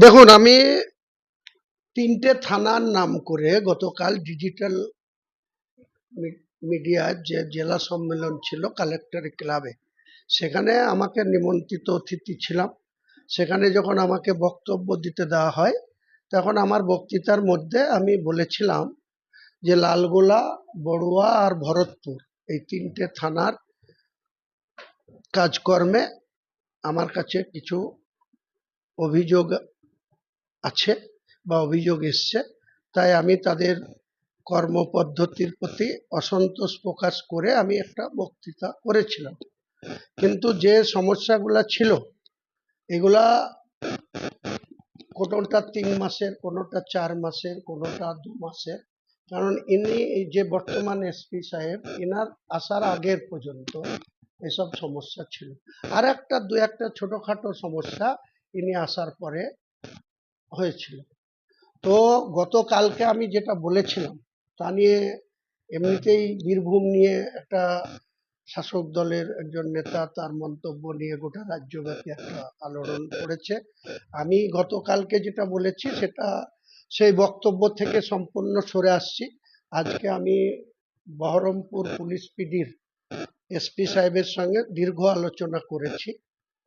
দেখুন, আমি তিনটে থানার নাম করে গতকাল ডিজিটাল মিডিয়ার যে জেলা সম্মেলন ছিল কালেক্টর ক্লাবে সেখানে আমাকে নিমন্ত্রিত অতিথি ছিলাম। সেখানে যখন আমাকে বক্তব্য দিতে দেওয়া হয়, তখন আমার বক্তৃতার মধ্যে আমি বলেছিলাম যে লালগোলা, বড়ুয়া আর ভরতপুর, এই তিনটে থানার কাজকর্মে আমার কাছে কিছু অভিযোগ আছে বা অভিযোগ এসছে, তাই আমি তাদের কর্মপদ্ধতির প্রতি অসন্তোষ প্রকাশ করে আমি একটা বক্তৃতা করেছিলাম। কিন্তু যে সমস্যাগুলা ছিল, এগুলা কোনোটা তিন মাসের, কোনোটা চার মাসের, কোনোটা দু মাসের, কারণ ইনি এই যে বর্তমান এসপি সাহেব এনার আসার আগের পর্যন্ত এসব সমস্যা ছিল। আর একটা দু একটা ছোটোখাটো সমস্যা ইনি আসার পরে হয়েছিল। তো গতকালকে আমি যেটা বলেছিলাম, তা নিয়ে এমনিতেই বীরভূম নিয়ে একটা শাসক দলের একজন নেতা তার মন্তব্য নিয়ে গোটা রাজ্যব্যাপী একটা আলোড়ন করেছে আমি গতকালকে যেটা বলেছি সেটা সেই বক্তব্য থেকে সম্পূর্ণ সরে আসছি। আজকে আমি বহরমপুর পুলিশ পিডির এসপি সাহেবের সঙ্গে দীর্ঘ আলোচনা করেছি।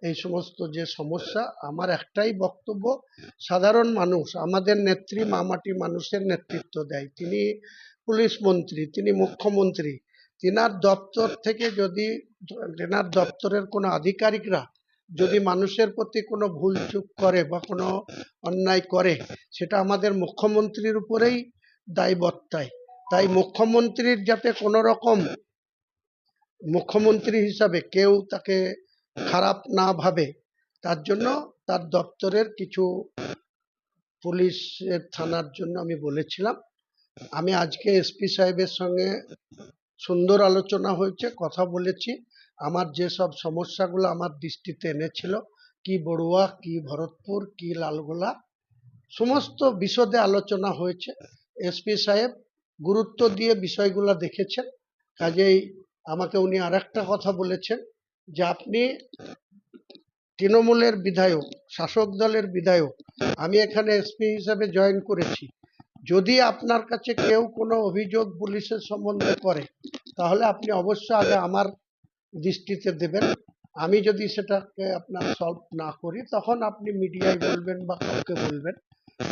এই সমস্ত যে সমস্যা আমার একটাই বক্তব্য সাধারণ মানুষ আমাদের নেত্রী মামাটি মানুষের নেতৃত্ব দেয়। তিনি পুলিশ মন্ত্রী তিনি মুখ্যমন্ত্রী তিনার দপ্তর থেকে যদি তেনার দপ্তরের কোনো আধিকারিকরা যদি মানুষের প্রতি কোনো ভুল চুপ করে বা কোনো অন্যায় করে সেটা আমাদের মুখ্যমন্ত্রীর উপরেই দায়বত্তায় তাই মুখ্যমন্ত্রীর যাতে কোনো রকম মুখ্যমন্ত্রী হিসাবে কেউ তাকে খারাপ না ভাবে, তার জন্য তার দপ্তরের কিছু পুলিশের থানার জন্য আমি বলেছিলাম। আমি আজকে এসপি সাহেবের সঙ্গে সুন্দর আলোচনা হয়েছে, কথা বলেছি। আমার যেসব সমস্যাগুলো আমার দৃষ্টিতে এনেছিল, কি বড়ুয়া, কি ভরতপুর, কি লালগোলা, সমস্ত বিশদে আলোচনা হয়েছে। এসপি সাহেব গুরুত্ব দিয়ে বিষয়গুলো দেখেছেন, কাজেই আমাকে উনি আর কথা বলেছেন। যে আপনি তৃণমূলের বিধায়ক, শাসক দলের বিধায়ক, আমি এখানে এসপি হিসাবে জয়েন করেছি। যদি আপনার কাছে কেউ কোনো অভিযোগ পুলিশের সম্বন্ধে করে, তাহলে আপনি অবশ্যই আগে আমার দৃষ্টিতে দেবেন। আমি যদি সেটাকে আপনার সলভ না করি, তখন আপনি মিডিয়ায় বলবেন বা কাউকে বলবেন।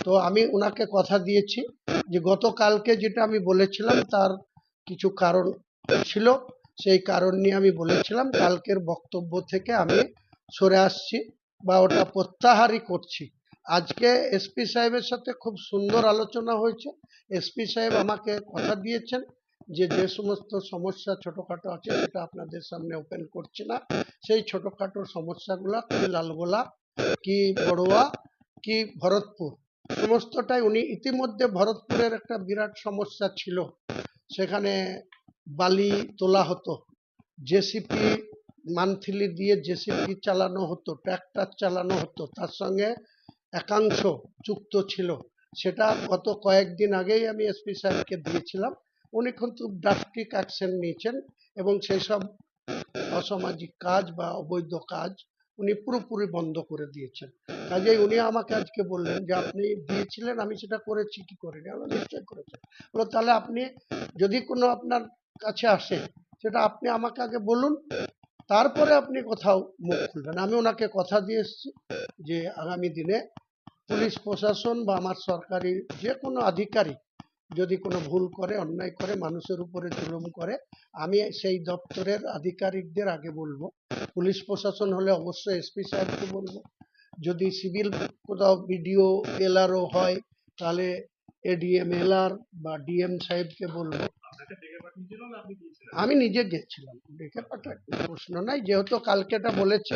তো আমি ওনাকে কথা দিয়েছি যে গতকালকে যেটা আমি বলেছিলাম, তার কিছু কারণ ছিল। সেই কারণ নিয়ে আমি বলেছিলাম, কালকের বক্তব্য থেকে আমি সরে আসছি বা ওটা প্রত্যাহারই করছি। আজকে এসপি সাহেবের সাথে খুব সুন্দর আলোচনা হয়েছে। এসপি সাহেব আমাকে কথা দিয়েছেন যে যে সমস্ত সমস্যা ছোটোখাটো আছে সেটা আপনাদের সামনে ওপেন করছি না। সেই ছোটোখাটো সমস্যাগুলো কি লালগোলা, কি বড়ুয়া, কি ভরতপুর, সমস্তটাই উনি ইতিমধ্যে ভরতপুরের একটা বিরাট সমস্যা ছিল। সেখানে বালি তোলা হতো। জেসিপি মান্থলি দিয়ে জেসিপি চালানো হতো ট্র্যাক্টর চালানো হতো। তার সঙ্গে একাংশ যুক্ত ছিল। সেটা গত কয়েকদিন আগেই আমি এসপি সাহেবকে দিয়েছিলাম। উনি কিন্তু ড্রাফটিক অ্যাকশন নিয়েছেন এবং সেই সব অসামাজিক কাজ বা অবৈধ কাজ উনি পুরোপুরি বন্ধ করে দিয়েছেন। কাজেই উনি আমাকে আজকে বললেন যে আপনি দিয়েছিলেন আমি সেটা করেছি কি করিনি? আমি বললাম, নিশ্চয়ই করেছেন বলো তাহলে আপনি যদি কোনো আপনার কাছে আসে, সেটা আপনি আমাকে আগে বলুন, তারপরে আপনি কোথাও মুখ খুলবেন। আমি ওনাকে কথা দিয়ে এসেছি যে আগামী দিনে পুলিশ প্রশাসন বা আমার সরকারি যে কোনো আধিকারিক যদি কোনো ভুল করে, অন্যায় করে, মানুষের উপরে জুলুম করে, আমি সেই দপ্তরের আধিকারিকদের আগে বলব। পুলিশ প্রশাসন হলে অবশ্যই এসপি সাহেবকে বলব। যদি সিভিল কোথাও বিডিও, এলআরও হয়, তাহলে এডিএম, এলআর বা ডিএম সাহেবকে বলব। ডেকে আমি নিজে গেছিলাম দেখে পাঠাই প্রশ্ন নাই, যেহেতু কালকেটা বলেছে,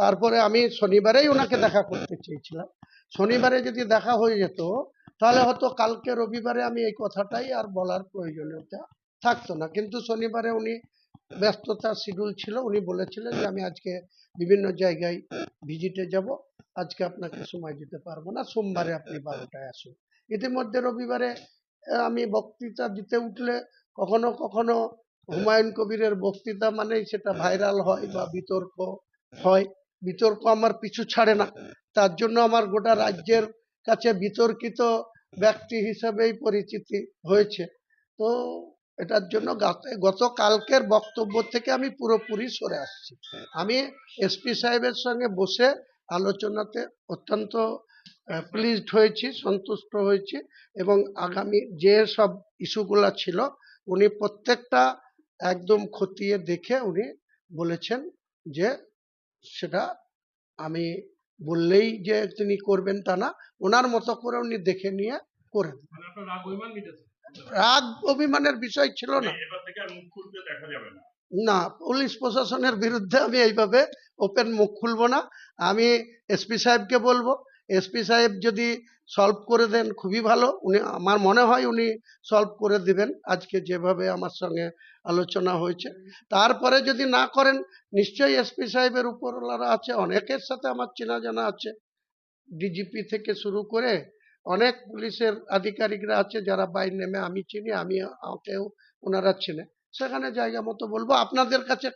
তারপরে আমি শনিবারেই ওনাকে দেখা করতে চেয়েছিলাম। শনিবারে যদি দেখা হয়ে যেত, তাহলে হয়তো কালকে রবিবারে আমি এই কথাটাই আর বলার প্রয়োজনীয়তা থাকতো না। কিন্তু শনিবারে উনি ব্যস্ততা শিডিউল ছিল, উনি বলেছিলেন যে আমি আজকে বিভিন্ন জায়গায় ভিজিটে যাব, আজকে আপনাকে সময় দিতে পারব না, সোমবারে আপনি বারোটায় আসুন। ইতিমধ্যে রবিবারে আমি বক্তৃতা দিতে উঠলে কখনো কখনো হুমায়ুন কবিরের বক্তৃতা মানেই সেটা ভাইরাল হয় বা বিতর্ক হয়। বিতর্ক আমার পিছু ছাড়ে না। তার জন্য আমার গোটা রাজ্যের কাছে বিতর্কিত ব্যক্তি হিসাবেই পরিচিতি হয়েছে। তো এটার জন্য গাত- গতকালকের বক্তব্য থেকে আমি পুরোপুরি সরে আসছি। আমি এসপি সাহেবের সঙ্গে বসে আলোচনাতে অত্যন্ত প্লিজড হয়েছি সন্তুষ্ট হয়েছি এবং আগামী যে সব ইস্যুগুলা ছিল উনি প্রত্যেকটা একদম খতিয়ে দেখে উনি বলেছেন যে সেটা আমি বললেই যে তিনি করবেন তা না ওনার মতো করে উনি দেখে নিয়ে করে দেন। মানে রাগ অভিমানের বিষয় ছিল না। এবার থেকে আর মুখ খুলতে দেখা যাবে না। না পুলিশ প্রশাসনের বিরুদ্ধে আমি এইভাবে ওপেন মুখ খুলবো না। আমি এসপি সাহেবকে বলব এসপি সাহেব যদি সলভ করে দেন খুবই ভালো। উনি, আমার মনে হয় উনি সলভ করে দিবেন আজকে যেভাবে আমার সঙ্গে আলোচনা হয়েছে। তারপরে যদি না করেন, নিশ্চয়ই এসপি সাহেবের উপরওয়ালারা আছে, অনেকের সাথে আমার চেনা জানা আছে ডিজিপি থেকে শুরু করে অনেক পুলিশের আধিকারিকরা আছে যারা বাইরে নেমে আমি চিনি, আমি আমাকেও ওনারা চেনে। সেখানে জায়গা মতো বলব, আপনাদের কাছে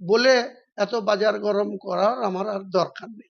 বলে এত বাজার গরম করার আমার আর দরকার নেই।